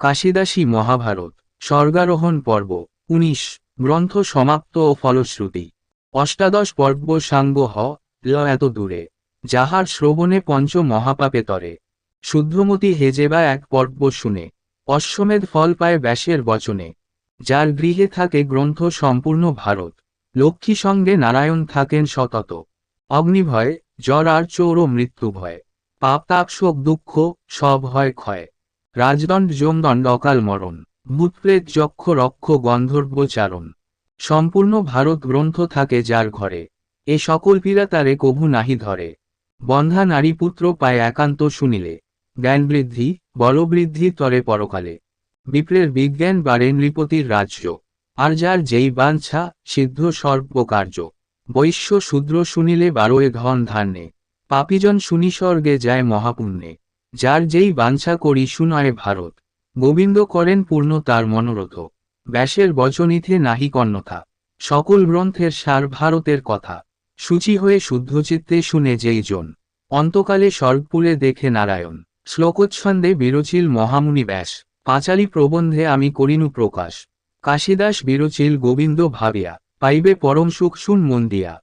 কাশিদাসী মহাভারত, স্বর্গারোহণ পর্ব, উনিশ, গ্রন্থ সমাপ্ত ও ফলশ্রুতি। অষ্টাদশ পর্ব সাঙ্গ হ, ল এত দূরে, যাহার শ্রবণে পঞ্চ মহাপাপে তরে। শুদ্ধমতি হেজেবা এক পর্ব শুনে, অশ্বমেধ ফল পায় ব্যাসের বচনে। যার গৃহে থাকে গ্রন্থ সম্পূর্ণ ভারত, লক্ষ্মী সঙ্গে নারায়ণ থাকেন সতত। অগ্নিভয়, জ্বর আর চোর ও মৃত্যু ভয়, পাপ তাপ শোক দুঃখ সব হয় ক্ষয়। রাজদণ্ড যমদণ্ড অকাল মরণ, ভূতপ্রেত যক্ষ রক্ষ গন্ধর্ব চারণ। সম্পূর্ণ ভারত গ্রন্থ থাকে যার ঘরে। এ সকল পীড়া তারে কভু নাহি ধরে। বন্ধা নারী পুত্র পায় একান্ত শুনিলে। জ্ঞান বৃদ্ধি বলবৃদ্ধি তরে পরকালে। বিপ্রের বিজ্ঞান বাড়ে নৃপতির রাজ্য। আর যার যেই বাঞ্ছা, সিদ্ধ সর্বকার্য বৈশ্য শূদ্র শুনিলে বারোয়ে ধন ধান্যে। পাপিজন শুনি স্বর্গে যায় মহাপুণ্যে। যার যেই বাঞ্ছা করি শুনয় ভারত। গোবিন্দ করেন পূর্ণ তার মনোরথ ব্যাসের বচনিথে নাহি কন্যথা। সকল গ্রন্থের সার ভারতের কথা। সূচি হয়ে শুদ্ধচিত্তে শুনে যেই জন। অন্তকালে স্বর্গপুরে দেখে নারায়ণ। শ্লোকচ্ছন্দে বিরচিল মহামুনি ব্যাস। পাঁচালী প্রবন্ধে আমি করিনু প্রকাশ। কাশিদাস বিরচিল গোবিন্দ ভাবিয়া। পাইবে পরম সুখ শুন মন দিয়া।